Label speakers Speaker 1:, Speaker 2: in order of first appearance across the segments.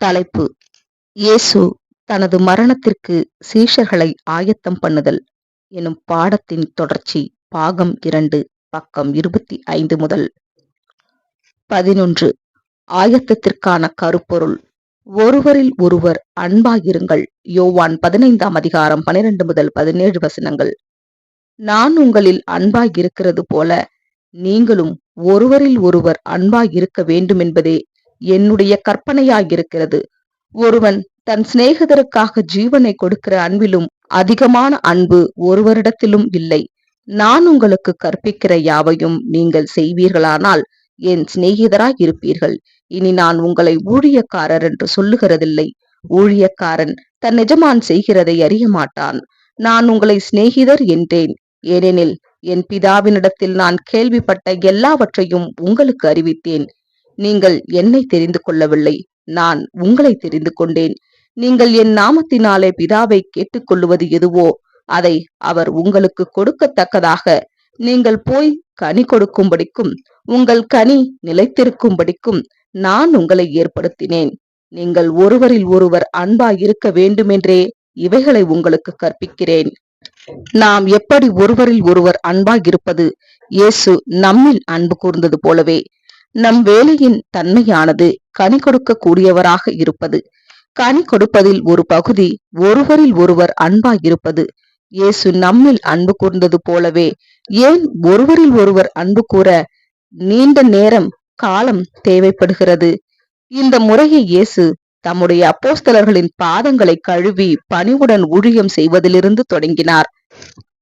Speaker 1: தலைப்பு. இயேசு தனது மரணத்திற்கு சீஷர்களை ஆயத்தம் பண்ணுதல் எனும் பாடத்தின் தொடர்ச்சி பாகம் இரண்டு பக்கம் இருபத்தி ஐந்து முதல். பதினொன்று. ஆயத்தத்திற்கான கருப்பொருள். ஒருவரில் ஒருவர் அன்பாயிருங்கள். யோவான் பதினைந்தாம் அதிகாரம் பனிரெண்டு முதல் பதினேழு வசனங்கள். நான் உங்களில் அன்பாயிருக்கிறது போல நீங்களும் ஒருவரில் ஒருவர் அன்பாயிருக்க வேண்டுமென்பதே என்னுடைய கற்பனையாயிருக்கிறது. ஒருவன் தன் சிநேகிதருக்காக ஜீவனை கொடுக்கிற அன்பிலும் அதிகமான அன்பு ஒருவரிடத்திலும் இல்லை. நான் உங்களுக்கு கற்பிக்கிற யாவையும் நீங்கள் செய்வீர்களானால் என் சிநேகிதராய் இருப்பீர்கள் இனி நான் உங்களை ஊழியக்காரர் என்று சொல்லுகிறதில்லை. ஊழியக்காரன் தன் எஜமான் செய்கிறதை அறிய மாட்டான் நான் உங்களை சிநேகிதர் என்றேன். ஏனெனில் என் பிதாவினிடத்தில் நான் கேள்விப்பட்ட எல்லாவற்றையும் உங்களுக்கு அறிவித்தேன். நீங்கள் என்னை தெரிந்து கொள்ளவில்லை. நான் உங்களை தெரிந்து கொண்டேன். நீங்கள் என் நாமத்தினாலே பிதாவை கேட்டுக்கொள்ளுவது எதுவோ அதை அவர் உங்களுக்கு கொடுக்கத்தக்கதாக. நீங்கள் போய் கனி கொடுக்கும்படிக்கும் உங்கள் கனி நிலைத்திருக்கும்படிக்கும் நான் உங்களை ஏற்படுத்தினேன். நீங்கள் ஒருவரில் ஒருவர் அன்பாய் இருக்க வேண்டுமென்றே இவைகளை உங்களுக்கு கற்பிக்கிறேன். நாம் எப்படி ஒருவரில் ஒருவர் அன்பாய் இருப்பது இயேசு நம்மில் அன்பு கூர்ந்தது போலவே நம் வேலையின் தன்மையானது கனி கொடுக்க கூடியவராக இருப்பது. கனி கொடுப்பதில் ஒரு பகுதி ஒருவரில் ஒருவர் அன்பாய் இருப்பது. இயேசு நம்மில் அன்பு கூர்ந்தது போலவே ஏன் ஒருவரில் ஒருவர் அன்பு கூற நீண்ட நேரம் காலம் தேவைப்படுகிறது? இந்த முறையை இயேசு தம்முடைய அப்போஸ்தலர்களின் பாதங்களை கழுவி பணிவுடன் ஊழியம் செய்வதிலிருந்து தொடங்கினார்.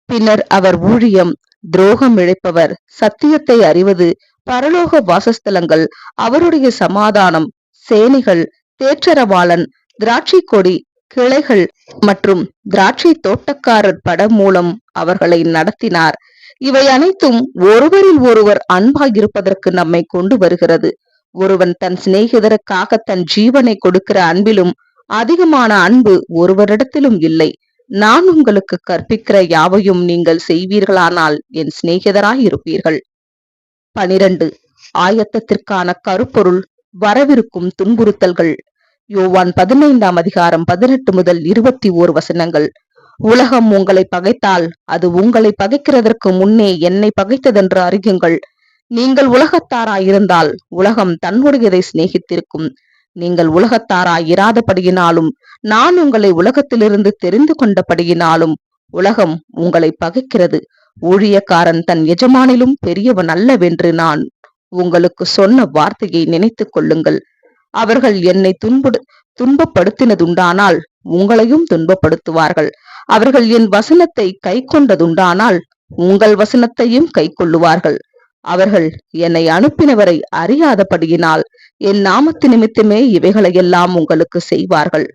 Speaker 1: பின்னர் அவர் ஊழியம் துரோகம் இழைப்பவர் சத்தியத்தை அறிவது பரலோக வாசஸ்தலங்கள் அவருடைய சமாதானம் சேனைகள் தேற்றரவாளன் திராட்சை கொடி கிளைகள் மற்றும் திராட்சை தோட்டக்காரர் படம் மூலம் அவர்களை நடத்தினார். இவை அனைத்தும் ஒருவரில் ஒருவர் அன்பாயிருப்பதற்கு நம்மை கொண்டு வருகிறது. ஒருவன் தன் சிநேகிதருக்காக தன் ஜீவனை கொடுக்கிற அன்பிலும் அதிகமான அன்பு ஒருவரிடத்திலும் இல்லை. நான் உங்களுக்கு கற்பிக்கிற யாவையும் நீங்கள் செய்வீர்களானால் என் சிநேகிதராய் இருப்பீர்கள் பனிரண்டு. ஆயத்தத்திற்கான கருப்பொருள் வரவிருக்கும் துன்புறுத்தல்கள். யோவான் பதினைந்தாம் அதிகாரம் பதினெட்டு முதல் இருபத்தி ஓர் வசனங்கள். உலகம் உங்களை பகைத்தால் அது உங்களை பகைக்கிறதற்கு முன்னே என்னை பகைத்ததென்று அறியுங்கள். நீங்கள் உலகத்தாராயிருந்தால் உலகம் தன்னுடையதை சிநேகித்திருக்கும். நீங்கள் உலகத்தாராயிராதபடியினாலும் நான் உங்களை உலகத்திலிருந்து தெரிந்து கொண்டபடியினாலும் உலகம் உங்களை பகைக்கிறது. ஊழியக்காரன் தன் எஜமானிலும் பெரியவன் அல்லவென்று நான் உங்களுக்கு சொன்ன வார்த்தையை நினைத்துக் கொள்ளுங்கள். அவர்கள் என்னை துன்பு துன்பப்படுத்தினதுண்டானால் உங்களையும் துன்பப்படுத்துவார்கள். அவர்கள் என் வசனத்தை கை கொண்டதுண்டானால் உங்கள் வசனத்தையும் கை கொள்ளுவார்கள் அவர்கள் என்னை அனுப்பினவரை அறியாதபடியினால் என் நாமத்து நிமித்தமே இவைகளையெல்லாம் உங்களுக்கு செய்வார்கள்.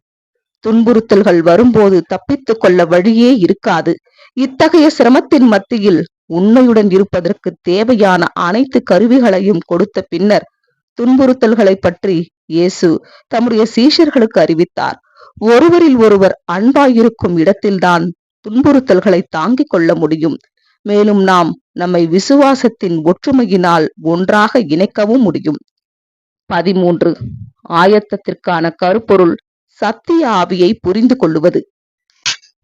Speaker 1: துன்புறுத்தல்கள் வரும்போது தப்பித்துக் கொள்ள வழியே இருக்காது. இத்தகைய சிரமத்தின் மத்தியில் உண்மையுடன் இருப்பதற்கு தேவையான அனைத்து கருவிகளையும் கொடுத்த பின்னர் துன்புறுத்தல்களை பற்றி இயேசு தம்முடைய சீஷர்களுக்கு அறிவித்தார். ஒருவரில் ஒருவர் அன்பாயிருக்கும் இடத்தில்தான் துன்புறுத்தல்களை தாங்கிக் கொள்ள முடியும். மேலும் நாம் நம்மை விசுவாசத்தின் ஒற்றுமையினால் ஒன்றாக இணைக்கவும் முடியும். பதிமூன்று. ஆயத்தத்திற்கான கருப்பொருள் சத்திய ஆவியை புரிந்து கொள்ளுவது.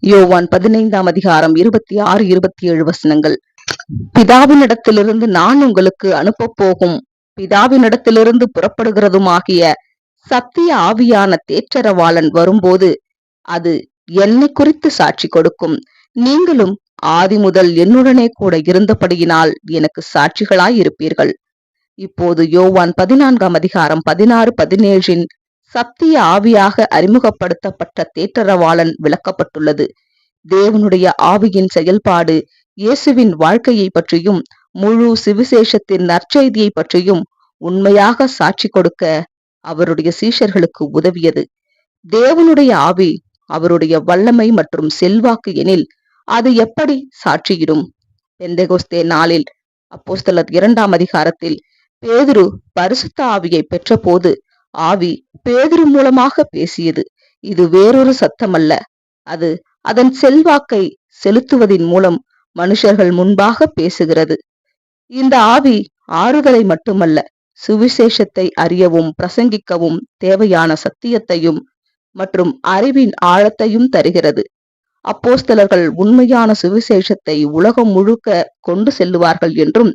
Speaker 1: யோவான் பதினைந்தாம் அதிகாரம் இருபத்தி ஆறு இருபத்தி ஏழு வசனங்கள். பிதாவினிடத்திலிருந்து நான் உங்களுக்கு அனுப்பப் போகும். பிதாவினிடத்திலிருந்து புறப்படுகிறதுமாகிய சத்திய ஆவியான தேற்றரவாளன் வரும்போது அது என்னை குறித்து சாட்சி கொடுக்கும். நீங்களும் ஆதி முதல் என்னுடனே கூட இருந்தபடியினால் எனக்கு சாட்சிகளாய் இருப்பீர்கள் இப்போது யோவான் பதினான்காம் அதிகாரம் பதினாறு பதினேழின் சத்திய ஆவியாக அறிமுகப்படுத்தப்பட்ட தேற்றரவாளன் விளக்கப்பட்டுள்ளது. தேவனுடைய ஆவியின் செயல்பாடு இயேசுவின் வாழ்க்கையை பற்றியும் முழு சிவிசேஷத்தின் நற்செய்தியை பற்றியும் உண்மையாக சாட்சி கொடுக்க அவருடைய சீஷர்களுக்கு உதவியது. தேவனுடைய ஆவி அவருடைய வல்லமை மற்றும் செல்வாக்கு எனில் அது எப்படி சாட்சியிடும்? பெந்தகோஸ்தே நாளில் அப்போஸ்தலர் இரண்டாம் அதிகாரத்தில் பேதுரு பரிசுத்த ஆவியை பெற்றபோது ஆவி பேதுரு மூலமாக பேசியது. இது வேறொரு சத்தமல்ல. அது அதன் செல்வாக்கை செலுத்துவதின் மூலம் மனுஷர்கள் முன்பாக பேசுகிறது. இந்த ஆவி ஆறுதலை மட்டுமல்ல சுவிசேஷத்தை அறியவும் பிரசங்கிக்கவும் தேவையான சத்தியத்தையும் மற்றும் அறிவின் ஆழத்தையும் தருகிறது. அப்போஸ்தலர்கள் உண்மையான சுவிசேஷத்தை உலகம் முழுக்க கொண்டு செல்லுவார்கள் என்றும்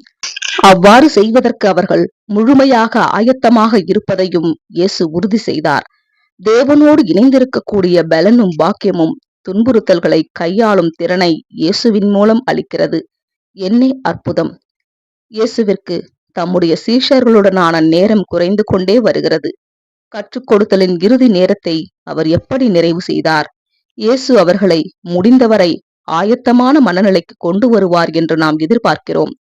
Speaker 1: அவ்வாறு செய்வதற்கு அவர்கள் முழுமையாக ஆயத்தமாக இருப்பதையும் இயேசு உறுதி செய்தார். தேவனோடு இணைந்திருக்கக்கூடிய பலனும் பாக்கியமும் துன்புறுத்தல்களை கையாளும் திறனை இயேசுவின் மூலம் அளிக்கிறது. என்னே அற்புதம்! இயேசுவிற்கு தம்முடைய சீஷர்களுடனான நேரம் குறைந்து கொண்டே வருகிறது. கற்றுக் கொடுத்தலின் இறுதி நேரத்தை அவர் எப்படி நிறைவு செய்தார்? இயேசு அவர்களை முடிந்தவரை ஆயத்தமான மனநிலைக்கு கொண்டு வருவார் என்று நாம் எதிர்பார்க்கிறோம்.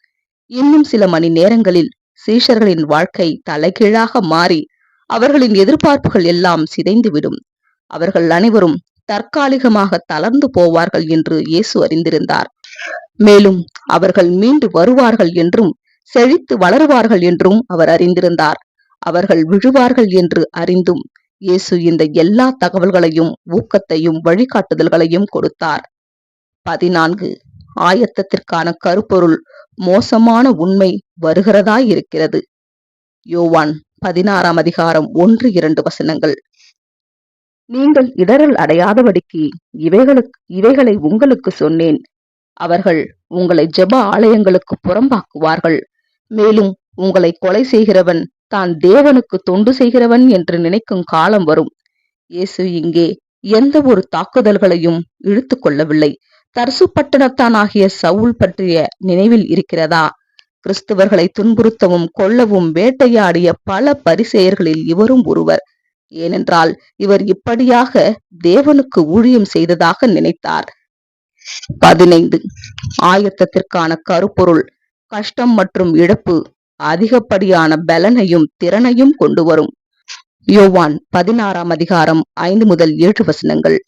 Speaker 1: இன்னும் சில மணி நேரங்களில் சீஷர்களின் வாழ்க்கை தலைகீழாக மாறி அவர்களின் எதிர்பார்ப்புகள் எல்லாம் சிதைந்துவிடும். அவர்கள் அனைவரும் தற்காலிகமாக தளர்ந்து போவார்கள் என்று இயேசு அறிந்திருந்தார். மேலும் அவர்கள் மீண்டு வருவார்கள் என்றும் செழித்து வளருவார்கள் என்றும் அவர் அறிந்திருந்தார். அவர்கள் விழுவார்கள் என்று அறிந்தும் இயேசு இந்த எல்லா தகவல்களையும் ஊக்கத்தையும் வழிகாட்டுதல்களையும் கொடுத்தார். பதினான்கு. ஆயத்தத்திற்கான கருப்பொருள் மோசமான உண்மை வருகிறதாய் இருக்கிறது யோவான் பதினாறாம் அதிகாரம் ஒன்று இரண்டு வசனங்கள். நீங்கள் இடரல் அடையாதபடிக்கு இவைகளுக்கு இவைகளை உங்களுக்கு சொன்னேன். அவர்கள் உங்களை ஜெப ஆலயங்களுக்கு புறம்பாக்குவார்கள். மேலும் உங்களை கொலை செய்கிறவன் தான் தேவனுக்கு தொண்டு செய்கிறவன் என்று நினைக்கும் காலம் வரும். இயேசு இங்கே எந்த ஒரு தாக்குதல்களையும் இழுத்து கொள்ளவில்லை. தர்சு பட்டணத்தான் ஆகிய சவுல் பற்றிய நினைவில் இருக்கிறதா? கிறிஸ்தவர்களை துன்புறுத்தவும் கொல்லவும் வேட்டையாடிய பல பரிசெயர்களில் இவரும் ஒருவர். ஏனென்றால் இவர் இப்படியாக தேவனுக்கு ஊழியம் செய்ததாக நினைத்தார். பதினைந்து. ஆயத்தத்திற்கான கருப்பொருள் கஷ்டம் மற்றும் இழப்பு அதிகப்படியான பலனையும் திறனையும் கொண்டு வரும். யோவான் பதினாறாம் அதிகாரம் ஐந்து முதல் ஏழு வசனங்கள்.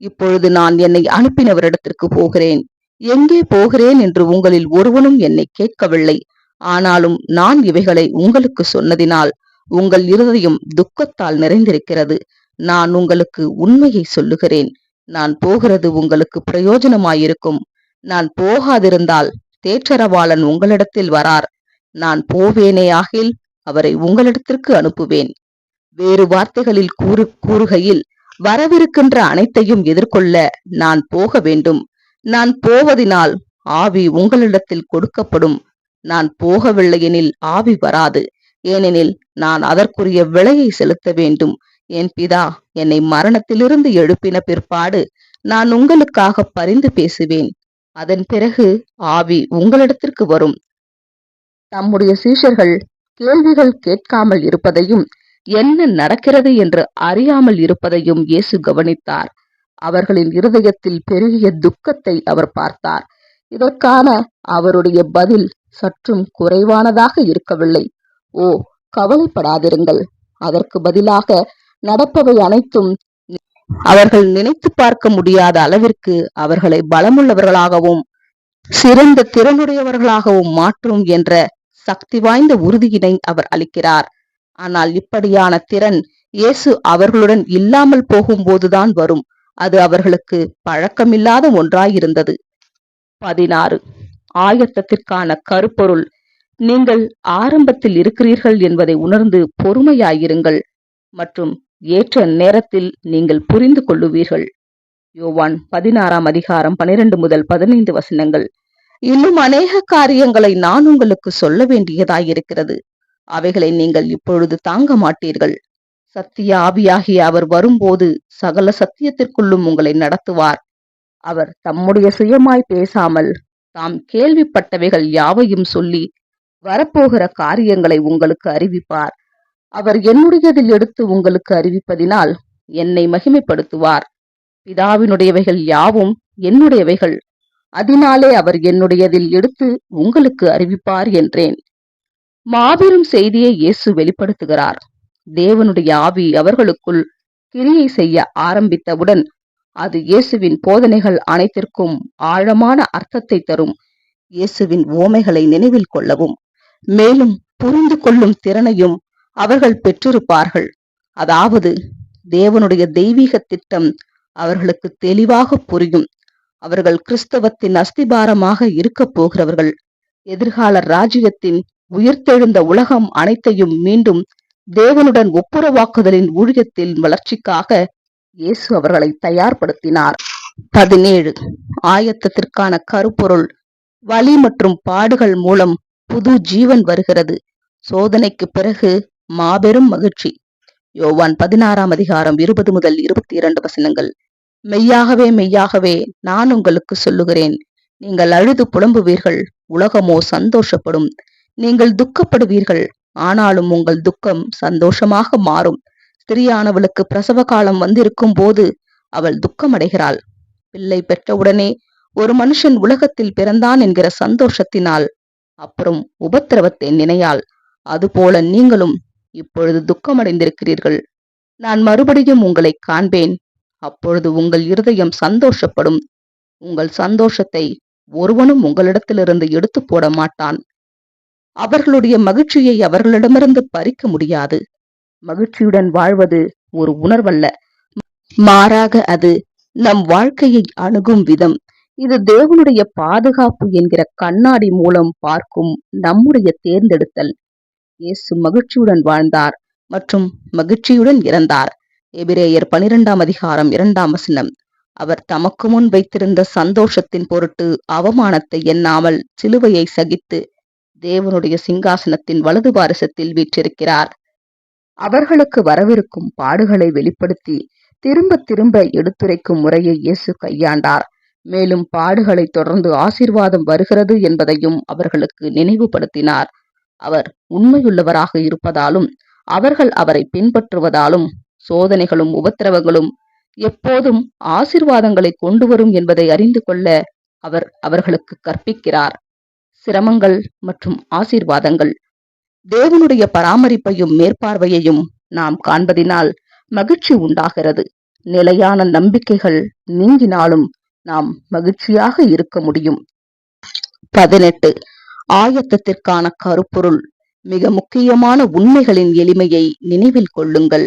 Speaker 1: இப்பொழுது நான் என்னை அனுப்பினவரிடத்திற்கு போகிறேன். எங்கே போகிறேன் என்று உங்களில் ஒருவனும் என்னை கேட்கவில்லை. ஆனாலும் நான் இவைகளை உங்களுக்கு சொன்னதினால் உங்கள் இருதயம் துக்கத்தால் நிறைந்திருக்கிறது. நான் உங்களுக்கு உண்மையை சொல்லுகிறேன். நான் போகிறது உங்களுக்கு பிரயோஜனமாயிருக்கும். நான் போகாதிருந்தால் தேற்றரவாளன் உங்களிடத்தில் வரார். நான் போவேனே ஆகில் அவரை உங்களிடத்திற்கு அனுப்புவேன். வேறு வார்த்தைகளில் கூறு கூறுகையில் வரவிருக்கின்ற அனைத்தையும் எதிர்கொள்ள நான் போக வேண்டும். நான் போவதினால் ஆவி உங்களிடத்தில் கொடுக்கப்படும். நான் போகவில்லையெனில் ஆவி வராது. ஏனெனில் நான் அதற்குரிய விலையை செலுத்த வேண்டும். என் பிதா என்னை மரணத்திலிருந்து எழுப்பின பிற்பாடு நான் உங்களுக்காக பரிந்து பேசுவேன். அதன் பிறகு ஆவி உங்களிடத்திற்கு வரும். தம்முடைய சீஷர்கள் கேள்விகள் கேட்காமல் இருப்பதையும் என்ன நடக்கிறது என்று அறியாமல் இருப்பதையும் இயேசு கவனித்தார். அவர்களின் இருதயத்தில் பெருகிய துக்கத்தை அவர் பார்த்தார். இதற்கான அவருடைய பதில் சற்றும் குறைவானதாக இருக்கவில்லை. ஓ கவலைப்படாதிருங்கள். அதற்கு பதிலாக நடப்பவை அனைத்தும் அவர்கள் நினைத்து பார்க்க முடியாத அளவிற்கு அவர்களை பலமுள்ளவர்களாகவும் சிறந்த திறனுடையவர்களாகவும் மாற்றும் என்ற சக்தி வாய்ந்த உறுதியினை அவர் அளிக்கிறார். ஆனால் இப்படியான திறன் இயேசு அவர்களுடன் இல்லாமல் போகும்போதுதான் வரும். அது அவர்களுக்கு பழக்கமில்லாத ஒன்றாயிருந்தது. பதினாறு. ஆயத்தத்திற்கான கருப்பொருள். நீங்கள் ஆரம்பத்தில் இருக்கிறீர்கள் என்பதை உணர்ந்து பொறுமையாயிருங்கள் மற்றும் ஏற்ற நேரத்தில் நீங்கள் புரிந்து கொள்ளுவீர்கள். யோவான் பதினாறாம் அதிகாரம் பனிரெண்டு முதல் பதினைந்து வசனங்கள். இன்னும் அநேக காரியங்களை நான் உங்களுக்கு சொல்ல வேண்டியதாயிருக்கிறது. அவைகளை நீங்கள் இப்பொழுது தாங்க மாட்டீர்கள். சத்திய ஆவியாகிய அவர் வரும்போது சகல சத்தியத்திற்குள்ளும் உங்களை நடத்துவார். அவர் தம்முடைய சுயமாய் பேசாமல் தாம் கேள்விப்பட்டவைகள் யாவையும் சொல்லி வரப்போகிற காரியங்களை உங்களுக்கு அறிவிப்பார். அவர் என்னுடையதில் எடுத்து உங்களுக்கு அறிவிப்பதினால் என்னை மகிமைப்படுத்துவார். பிதாவினுடையவைகள் யாவும் என்னுடையவைகள். அதனாலே அவர் என்னுடையதில் எடுத்து உங்களுக்கு அறிவிப்பார் என்றேன். மாபெரும் செய்தியை இயேசு வெளிப்படுத்துகிறார். தேவனுடைய ஆவி அவர்களுக்குள் கிரியை செய்ய ஆரம்பித்தவுடன் அது இயேசுவின் போதனைகள் அனைத்திற்கும் ஆழமான அர்த்தத்தை தரும். இயேசுவின் ஓமைகளை நினைவில் கொள்ளவும் மேலும் புரிந்து கொள்ளும் திறனையும் அவர்கள் பெற்றிருப்பார்கள். அதாவது தேவனுடைய தெய்வீக திட்டம் அவர்களுக்கு தெளிவாக புரியும். அவர்கள் கிறிஸ்தவத்தின் அஸ்திபாரமாக இருக்கப் போகிறவர்கள். எதிர்கால ராஜ்யத்தின் உயிர்த்தெழுந்த உலகம் அனைத்தையும் மீண்டும் தேவனுடன் ஒப்புரவாக்குதலின் ஊழியத்தின் வளர்ச்சிக்காக இயேசு அவர்களை தயார்படுத்தினார். பதினேழு. ஆயத்தத்திற்கான கருப்பொருள் வலி மற்றும் பாடுகள் மூலம் புது ஜீவன் வருகிறது. சோதனைக்கு பிறகு மாபெரும் மகிழ்ச்சி. யோவான் பதினாறாம் அதிகாரம் இருபது முதல் இருபத்தி இரண்டு வசனங்கள். மெய்யாகவே மெய்யாகவே நான் உங்களுக்கு சொல்லுகிறேன். நீங்கள் அழுது புலம்புவீர்கள். உலகமோ சந்தோஷப்படும். நீங்கள் துக்கப்படுவீர்கள். ஆனாலும் உங்கள் துக்கம் சந்தோஷமாக மாறும். ஸ்திரியானவளுக்கு பிரசவ காலம் வந்திருக்கும் போது அவள் துக்கமடைகிறாள். பிள்ளை பெற்றவுடனே ஒரு மனுஷன் உலகத்தில் பிறந்தான் என்கிற சந்தோஷத்தினால் அப்புறம் உபத்திரவத்தை நினையாள். அதுபோல நீங்களும் இப்பொழுது துக்கமடைந்திருக்கிறீர்கள். நான் மறுபடியும் உங்களை காண்பேன். அப்பொழுது உங்கள் இருதயம் சந்தோஷப்படும். உங்கள் சந்தோஷத்தை ஒருவனும் உங்களிடத்திலிருந்து எடுத்து போட மாட்டான். அவர்களுடைய மகிழ்ச்சியை அவர்களிடமிருந்து பறிக்க முடியாது. மகிழ்ச்சியுடன் வாழ்வது ஒரு உணர்வல்ல. மாறாக அது நம் வாழ்க்கையை அணுகும் விதம். இது தேவனுடைய பாதுகாப்பு என்கிற கண்ணாடி மூலம் பார்க்கும் நம்முடைய தேர்ந்தெடுத்தல். இயேசு மகிழ்ச்சியுடன் வாழ்ந்தார் மற்றும் மகிழ்ச்சியுடன் இறந்தார். எபிரேயர் பனிரெண்டாம் அதிகாரம் இரண்டாம் வசனம். அவர் தமக்கு முன் வைத்திருந்த சந்தோஷத்தின் பொருட்டு அவமானத்தை எண்ணாமல் சிலுவையை சகித்து தேவனுடைய சிங்காசனத்தின் வலது பாரசத்தில் வீற்றிருக்கிறார். அவர்களுக்கு வரவிருக்கும் பாடுகளை வெளிப்படுத்தி திரும்ப திரும்ப எடுத்துரைக்கும் முறையை இயேசு கையாண்டார். மேலும் பாடுகளை தொடர்ந்து ஆசீர்வாதம் வருகிறது என்பதையும் அவர்களுக்கு நினைவுபடுத்தினார். அவர் உண்மையுள்ளவராக இருப்பதாலும் அவர்கள் அவரை பின்பற்றுவதாலும் சோதனைகளும் உபத்திரவங்களும் எப்போதும் ஆசிர்வாதங்களை கொண்டு வரும் என்பதை அறிந்து கொள்ள அவர் அவர்களுக்கு கற்பிக்கிறார். சிரமங்கள் மற்றும் ஆசீர்வாதங்கள். தேவனுடைய பராமரிப்பையும் மேற்பார்வையையும் நாம் காண்பதினால் மகிழ்ச்சி உண்டாகிறது. நிலையான நம்பிக்கைகள் நீங்கினாலும் நாம் மகிழ்ச்சியாக இருக்க முடியும். பதினெட்டு. ஆயத்தத்திற்கான கருப்பொருள். மிக முக்கியமான உண்மைகளின் எளிமையை நினைவில் கொள்ளுங்கள்.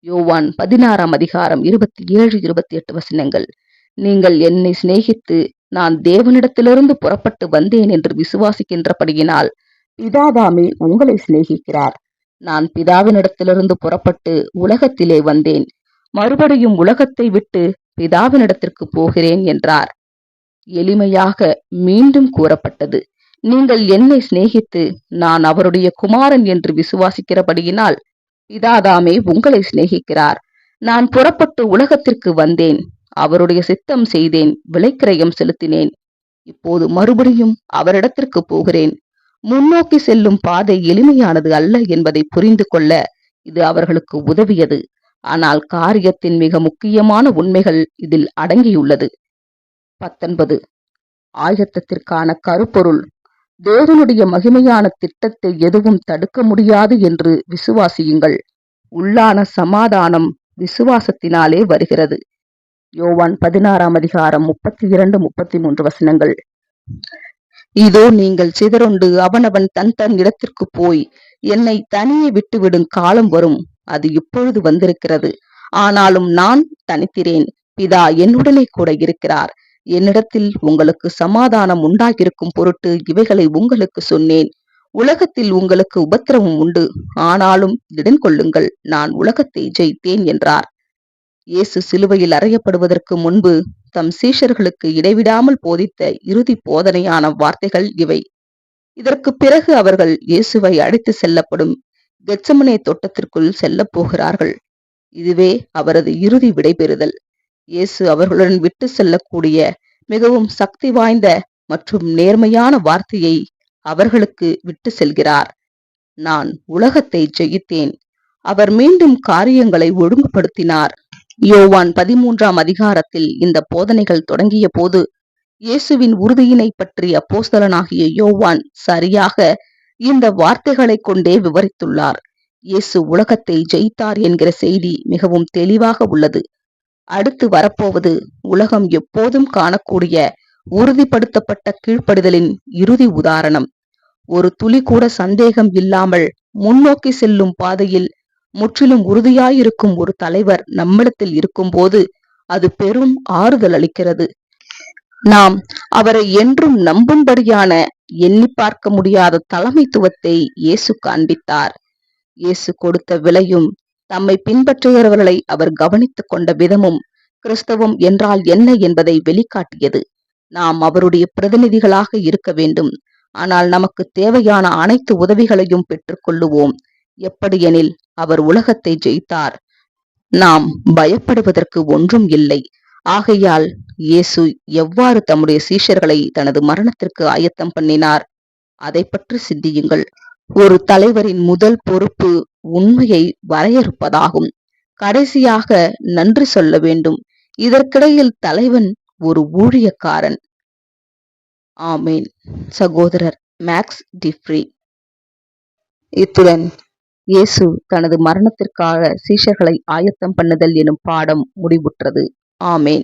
Speaker 1: யோவான் பதினாறாம் அதிகாரம் இருபத்தி ஏழு இருபத்தி எட்டு வசனங்கள். நீங்கள் என்னை சிநேகித்து நான் தேவனிடத்திலிருந்து புறப்பட்டு வந்தேன் என்று விசுவாசிக்கின்றபடியினால் பிதாதாமே உங்களை சிநேகிக்கிறார். நான் பிதாவினிடத்திலிருந்து புறப்பட்டு உலகத்திலே வந்தேன். மறுபடியும் உலகத்தை விட்டு பிதாவினிடத்திற்கு போகிறேன் என்றார். எளிமையாக மீண்டும் கூறப்பட்டது. நீங்கள் என்னை சிநேகித்து நான் அவருடைய குமாரன் என்று விசுவாசிக்கிறபடியினால் பிதாதாமே உங்களை சிநேகிக்கிறார். நான் புறப்பட்டு உலகத்திற்கு வந்தேன். அவருடைய சித்தம் செய்தேன் விலைக்கிரயம் செலுத்தினேன். இப்போது மறுபடியும் அவரிடத்திற்கு போகிறேன். முன்னோக்கி செல்லும் பாதை எளிமையானது அல்ல என்பதை புரிந்து கொள்ள இது அவர்களுக்கு உதவியது. ஆனால் காரியத்தின் மிக முக்கியமான உண்மைகள் இதில் அடங்கியுள்ளது. பத்தொன்பது. ஆயத்தத்திற்கான கருப்பொருள். தேவனுடைய மகிமையான திட்டத்தை எதுவும் தடுக்க முடியாது என்று விசுவாசியுங்கள். உள்ளான சமாதானம் விசுவாசத்தினாலே வருகிறது. யோவான் பதினாறாம் அதிகாரம் முப்பத்தி இரண்டு முப்பத்தி மூன்று வசனங்கள். இதோ நீங்கள் சிதறொண்டு அவனவன் தன் தன் இடத்திற்கு போய் என்னை தனியே விட்டுவிடும் காலம் வரும். அது இப்பொழுது வந்திருக்கிறது. ஆனாலும் நான் தனித்திரேன் பிதா என்னுடனே கூட இருக்கிறார். என்னிடத்தில் உங்களுக்கு சமாதானம் உண்டாகிருக்கும் பொருட்டு இவைகளை உங்களுக்கு சொன்னேன். உலகத்தில் உங்களுக்கு உபத்திரவம் உண்டு. ஆனாலும் திடன் கொள்ளுங்கள் நான் உலகத்தை ஜெயித்தேன் என்றார். இயேசு சிலுவையில் அறையப்படுவதற்கு முன்பு தம் சீஷர்களுக்கு இடைவிடாமல் போதித்த இறுதி போதனையான வார்த்தைகள் இவை. இதற்கு பிறகு அவர்கள் இயேசுவை அழைத்து செல்லப்படும் கெச்சமனே தோட்டத்திற்குள் செல்ல போகிறார்கள். இதுவே அவரது இறுதி விடைபெறுதல். இயேசு அவர்களுடன் விட்டு செல்லக்கூடிய மிகவும் சக்தி வாய்ந்த மற்றும் நேர்மையான வார்த்தையை அவர்களுக்கு விட்டு செல்கிறார். நான் உலகத்தை ஜெயித்தேன். அவர் மீண்டும் காரியங்களை ஒழுங்குபடுத்தினார். யோவான் பதிமூன்றாம் அதிகாரத்தில் இந்த போதனைகள் தொடங்கிய போது இயேசுவின் உறுதியினை பற்றி அப்போஸ்தலனாகிய யோவான் சரியாக இந்த வார்த்தைகளை கொண்டே விவரித்துள்ளார். இயேசு உலகத்தை ஜெயித்தார் என்கிற செய்தி மிகவும் தெளிவாக உள்ளது. அடுத்து வரப்போவது உலகம் எப்போதும் காணக்கூடிய உறுதிப்படுத்தப்பட்ட கீழ்ப்படுதலின் இறுதி உதாரணம். ஒரு துளி கூட சந்தேகம் இல்லாமல் முன்னோக்கி செல்லும் பாதையில் முற்றிலும் உறுதியாயிருக்கும் ஒரு தலைவர் நம்மிடத்தில் இருக்கும்போது அது பெரும் ஆறுதல் அளிக்கிறது. நாம் அவரை என்றும் நம்பும்படியான எண்ணி பார்க்க முடியாத தலைமைத்துவத்தை இயேசு காண்பித்தார். இயேசு கொடுத்த விலையும் தம்மை பின்பற்றுகிறவர்களை அவர் கவனித்துக் கொண்ட விதமும் கிறிஸ்தவம் என்றால் என்ன என்பதை வெளிக்காட்டியது. நாம் அவருடைய பிரதிநிதிகளாக இருக்க வேண்டும். ஆனால் நமக்கு தேவையான அனைத்து உதவிகளையும் பெற்றுக்கொள்ளுவோம் எப்படியெனில் அவர் உலகத்தை ஜெயித்தார். நாம் பயப்படுவதற்கு ஒன்றும் இல்லை. ஆகையால் இயேசு எவ்வாறு தம்முடைய சீஷர்களை தனது மரணத்திற்கு ஆயத்தம் பண்ணினார்? அதை பற்றி சிந்தியுங்கள். ஒரு தலைவரின் முதல் பொறுப்பு உண்மையை வரையறுப்பதாகும். கடைசியாக நன்றி சொல்ல வேண்டும். இதற்கிடையில் தலைவன் ஒரு ஊழியக்காரன். ஆமேன். சகோதரர் மேக்ஸ் டிஃப்ரி. இத்துடன் இயேசு தனது மரணத்திற்காக சீஷர்களை ஆயத்தம் பண்ணுதல் எனும் பாடம் முடிவுற்றது. ஆமேன்.